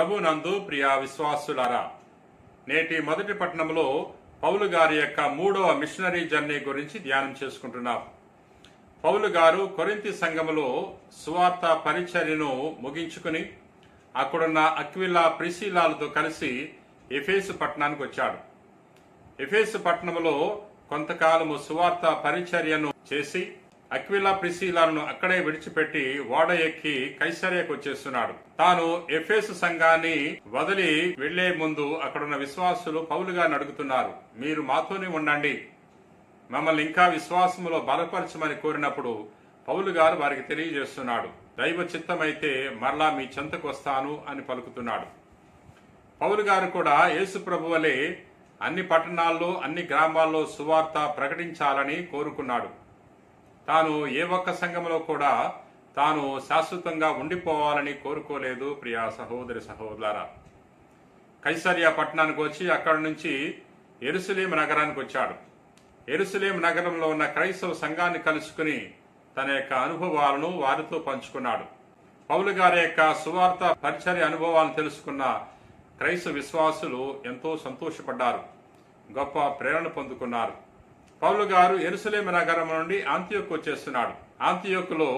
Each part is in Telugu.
ప్రభు నందు ప్రియ విశ్వాసులారా నేటి మొదటి పట్టణంలో పౌలు గారి యొక్క మూడవ మిషనరీ జర్నీ గురించి ధ్యానం చేసుకుంటున్నాం. పౌలు గారు కొరింతి సంఘములో సువార్త పరిచర్యను ముగించుకుని అక్కడున్న అక్విలా ప్రిశీలాలతో కలిసి ఎఫేసు పట్టణానికి వచ్చాడు. ఎఫేసు పట్టణంలో కొంతకాలము సువార్త పరిచర్యను చేసి అక్విలా ప్రిసీలాను అక్కడే విడిచిపెట్టి ఓడ ఎక్కి కైసరియకు వచ్చేస్తున్నాడు. తాను ఎఫ్ఎస్ సంఘాన్ని వదిలి వెళ్ళే ముందు అక్కడున్న విశ్వాసులు పౌలుగా అడుగుతున్నారు మీరు మాతోనే ఉండండి. మమ్మల్ని ఇంకా విశ్వాసములో బలపరచమని కోరినప్పుడు పౌలు గారు వారికి తెలియజేస్తున్నాడు. దైవ చిత్తమైతే మరలా మీ చెంతకు వస్తాను అని పలుకుతున్నాడు. పౌలు గారు కూడా యేసు ప్రభువలే అన్ని పట్టణాల్లో అన్ని గ్రామాల్లో సువార్త ప్రకటించాలని కోరుకున్నాడు. తాను ఏ ఒక్క సంఘంలో కూడా తాను శాశ్వతంగా ఉండిపోవాలని కోరుకోలేదు ప్రియా సహోదరి సహోదరా కైసరియా పట్టణానికి వచ్చి అక్కడి నుంచి ఎరుసలేం నగరానికి వచ్చాడు. ఎరుసలేం నగరంలో ఉన్న క్రైస్తవ సంఘాన్ని కలుసుకుని తన యొక్క అనుభవాలను వారితో పంచుకున్నాడు. పౌలు గారి యొక్క సువార్త పరిచర్య అనుభవాలను తెలుసుకున్న క్రైస్తవ విశ్వాసులు ఎంతో సంతోషపడ్డారు. గొప్ప ప్రేరణ పొందుకున్నారు. పౌలు గారు ఎరుసలేం నగరం నుండి ఆంతియోకు వచ్చేస్తున్నాడు. ఆంతియోకులో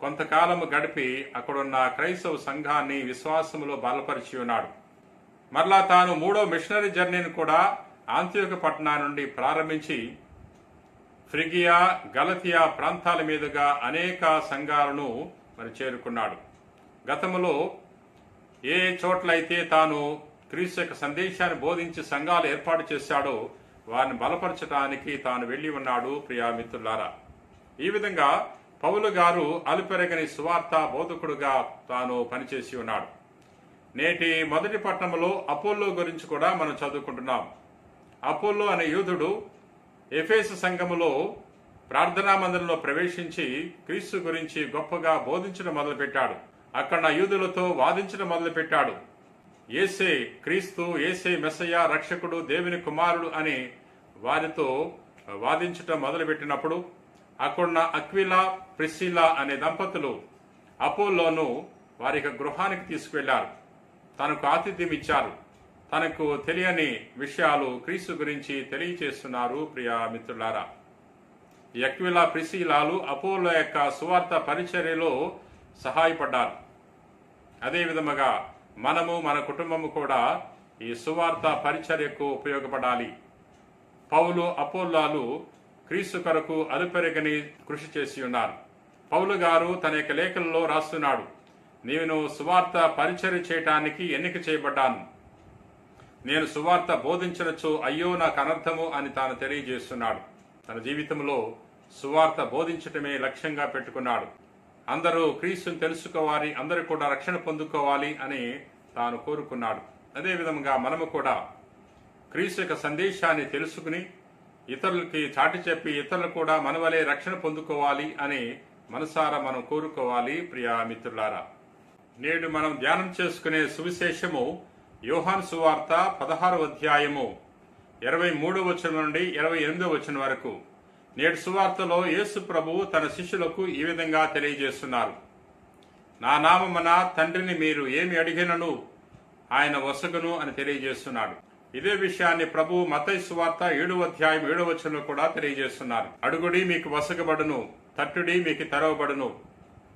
కొంతకాలము గడిపి అక్కడున్న క్రైస్తవ సంఘాన్ని విశ్వాసములో బలపరిచి ఉన్నాడు. మరలా తాను మూడో మిషనరీ జర్నీని కూడా ఆంత్యోక పట్టణా నుండి ప్రారంభించి ఫ్రిగియా గలతియా ప్రాంతాల మీదుగా అనేక సంఘాలను మరి చేరుకున్నాడు. గతంలో ఏ చోట్లయితే తాను క్రీస్తు యొక్క సందేశాన్ని బోధించి సంఘాలు ఏర్పాటు చేశాడో వారిని బలపరచడానికి తాను వెళ్ళి ఉన్నాడు ప్రియామిత్రులారా ఈ విధంగా పౌలు గారు అలుపెరగని సువార్త బోధకుడుగా తాను పనిచేసి ఉన్నాడు. నేటి మొదటి పట్టణంలో అపోల్లో గురించి కూడా మనం చదువుకుంటున్నాం. అపోల్లో అనే యూదుడు ఎఫేసు సంఘములో ప్రార్థనా మందిరంలో ప్రవేశించి క్రీస్తు గురించి గొప్పగా బోధించడం మొదలుపెట్టాడు. అక్కడ యూదులతో వాదించడం మొదలుపెట్టాడు. ఏసే క్రీస్తు ఏసే మెస్సయ్య రక్షకుడు దేవుని కుమారుడు అని వారితో వాదించటం మొదలుపెట్టినప్పుడు అక్కడున్న అక్విలా ప్రిసిలా అనే దంపతులు అపోలోను వారి యొక్క గృహానికి తీసుకువెళ్ళారు తనకు ఆతిథ్యం ఇచ్చారు. తనకు తెలియని విషయాలు క్రీస్తు గురించి తెలియచేస్తున్నారు ప్రియా మిత్రులారా. ఈ అక్విలా అపోలో యొక్క సువార్త పరిచర్యలో సహాయపడ్డారు. అదే విధముగా మనము మన కుటుంబము కూడా ఈ సువార్త పరిచర్యకు ఉపయోగపడాలి. పౌలు అపోల్లాలు క్రీస్తు కొరకు అలుపెరగని కృషి చేసి ఉన్నారు. పౌలు గారు తన యొక్క లేఖల్లో రాస్తున్నాడు నేను సువార్త పరిచయం చేయటానికి ఎన్నిక చేయబడ్డాను. నేను సువార్త బోధించనచ్చు అయ్యో నాకు అనర్థము అని తాను తెలియజేస్తున్నాడు. తన జీవితంలో సువార్త బోధించటమే లక్ష్యంగా పెట్టుకున్నాడు. అందరూ క్రీస్తుని తెలుసుకోవాలి అందరూ కూడా రక్షణ పొందుకోవాలి అని తాను కోరుకున్నాడు. అదేవిధంగా మనము కూడా క్రీస్తు యొక్క సందేశాన్ని తెలుసుకుని ఇతరులకి చాటి చెప్పి ఇతరులు కూడా మనవలే రక్షణ పొందుకోవాలి అని మనసారా మనం కోరుకోవాలి ప్రియా మిత్రులారా. నేడు మనం ధ్యానం చేసుకునే సువిశేషము యోహాన్ సువార్త పదహారు అధ్యాయము ఇరవై మూడో వచనం నుండి ఇరవై ఎనిమిదో వచనం వరకు. నేడు సువార్తలో యేసు ప్రభువు తన శిష్యులకు ఈ విధంగా తెలియజేస్తున్నారు. నా నామమున తండ్రిని మీరు ఏమి అడిగినను ఆయన వసగును అని తెలియజేస్తున్నాడు. ఇదే విషయాన్ని ప్రభు మతైస్వార్త ఏడవ ఏడు అధ్యాయం ఏడవ వచనంలో కూడా తెలియజేస్తున్నారు. అడుగుడి మీకు వసగబడును తట్టుడి మీకు తెరవబడును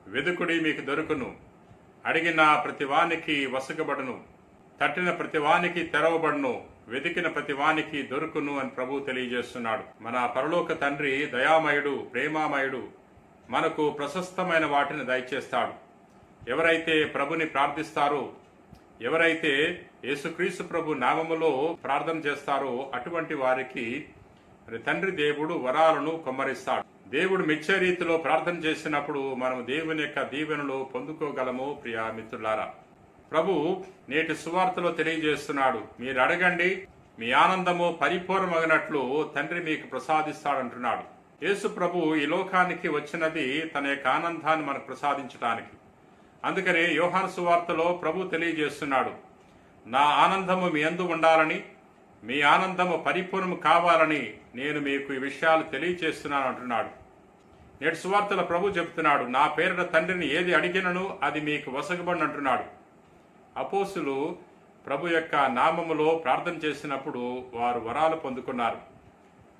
వెదుకుడి మీకు దొరుకును. అడిగిన ప్రతివానికి వసగబడును తట్టిన ప్రతివానికి తెరవబడును వెతికిన ప్రతివానికి దొరుకును అని ప్రభు తెలియజేస్తున్నాడు. మన పరలోక తండ్రి దయామయుడు ప్రేమామయుడు మనకు ప్రశస్తమైన వాటిని దయచేస్తాడు. ఎవరైతే ప్రభుని ప్రార్థిస్తారో ఎవరైతే యేసుక్రీస్తు ప్రభు నామములో ప్రార్థన చేస్తారో అటువంటి వారికి తండ్రి దేవుడు వరాలను కొమ్మరిస్తాడు. దేవుడు మెచ్చే రీతిలో ప్రార్థన చేసినప్పుడు మనం దేవుని యొక్క దీవెనలు పొందుకోగలము ప్రియా మిత్రులారా. ప్రభు నేటి సువార్తలో తెలియజేస్తున్నాడు. మీరు అడగండి మీ ఆనందము పరిపూర్ణమగినట్లు తండ్రి మీకు ప్రసాదిస్తాడంటున్నాడు. యేసు ప్రభు ఈ లోకానికి వచ్చినది తన యొక్క ఆనందాన్ని మనకు ప్రసాదించడానికి అందుకనే యోహాను సువార్తలో ప్రభు తెలియజేస్తున్నాడు నా ఆనందము మీ అందు ఉండాలని మీ ఆనందము పరిపూర్ణము కావాలని నేను మీకు ఈ విషయాలు తెలియచేస్తున్నాను అంటున్నాడు. నేటి సువార్తల ప్రభు చెప్తున్నాడు నా పేరున తండ్రిని ఏది అడిగినను అది మీకు వసగబడి అంటున్నాడు. అపోసులు ప్రభు యొక్క నామములో ప్రార్థన చేసినప్పుడు వారు వరాలు పొందుకున్నారు.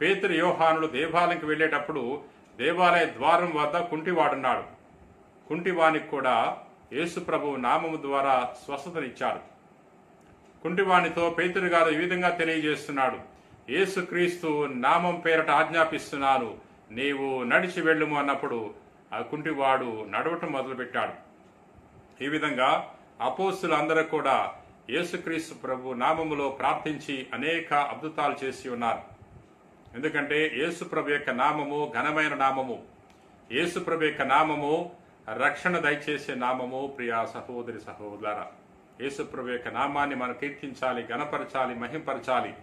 పేతురు యోహానుడు దేవాలయంకి వెళ్ళేటప్పుడు దేవాలయ ద్వారం వద్ద కుంటివాడున్నాడు. కుంటివానికి కూడా యేసు నామము ద్వారా స్వస్థతనిచ్చాడు. కుంటివాణితో పేతురు గారు ఈ విధంగా తెలియజేస్తున్నాడు. యేసుక్రీస్తు నామం పేరట ఆజ్ఞాపిస్తున్నాను. నీవు నడిచి వెళ్ళుము అన్నప్పుడు ఆ కుంటివాడు నడవటం మొదలుపెట్టాడు. ఈ విధంగా అపోస్తులందరూ కూడా యేసుక్రీస్తు ప్రభు నామములో ప్రార్థించి అనేక అద్భుతాలు చేసి ఉన్నారు. ఎందుకంటే యేసు ప్రభు యొక్క నామము ఘనమైన నామము. యేసు ప్రభు యొక్క నామము రక్షణ దయచేసే నామము ప్రియా సహోదరి సహోదర. యేసుప్రభు యొక్క నామాన్ని మనం కీర్తించాలి గణపరచాలి మహింపరచాలి.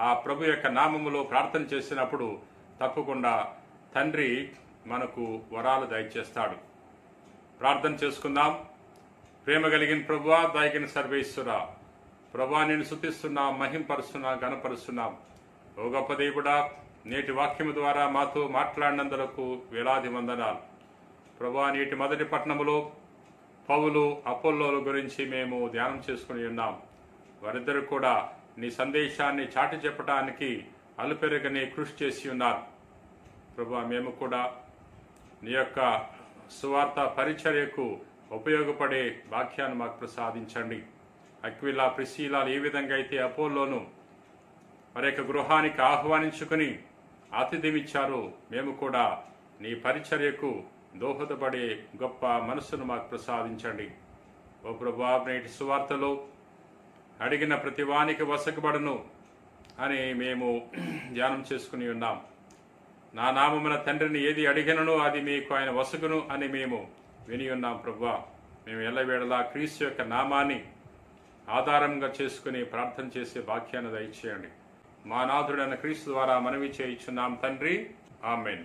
ఆ ప్రభు యొక్క నామములో ప్రార్థన చేసినప్పుడు తప్పకుండా తండ్రి మనకు వరాలు దయచేస్తాడు. ప్రార్థన చేసుకుందాం. ప్రేమ కలిగిన ప్రభువా దాయగిన సర్వేశ్వర ప్రభా నేను శుతిస్తున్నా మహింపరుస్తున్నా గణపరుస్తున్నాం ఓ గొప్ప దేవుడా నేటి వాక్యము ద్వారా మాతో మాట్లాడినందులకు వేలాది వందనాలు. ప్రభా నేటి మొదటి పట్టణములో పౌలు అపోల్లోల గురించి మేము ధ్యానం చేసుకుని ఉన్నాం. వారిద్దరు కూడా నీ సందేశాన్ని చాటి చెప్పడానికి అలుపెరగని కృషి చేసి ఉన్నారు. ప్రభా మేము కూడా నీ యొక్క సువార్త పరిచర్యకు ఉపయోగపడే వాక్యాన్ని మాకు ప్రసాదించండి. అక్విలా ప్రిశీలాలు ఏ విధంగా అయితే అపోల్లోను మరి యొక్క గృహానికి ఆహ్వానించుకుని ఆతిథ్యమిచ్చారో మేము కూడా నీ పరిచర్యకు దోహదపడే గొప్ప మనస్సును మాకు ప్రసాదించండి. ఓ ప్రభా నేటి సువార్తలో అడిగిన ప్రతి వానికి అని మేము ధ్యానం చేసుకుని ఉన్నాం. నా నామమున తండ్రిని ఏది అడిగినను అది మీకు ఆయన వసగును అని మేము విని ఉన్నాం ప్రభా. మేము ఎల్లవేళలా క్రీస్తు యొక్క నామాన్ని ఆధారంగా చేసుకుని ప్రార్థన చేసే వాక్యాన్ని దయచేయండి. మా నాథుడైన క్రీస్తు ద్వారా మనవి చేయించున్నాం తండ్రి. ఆమెన్.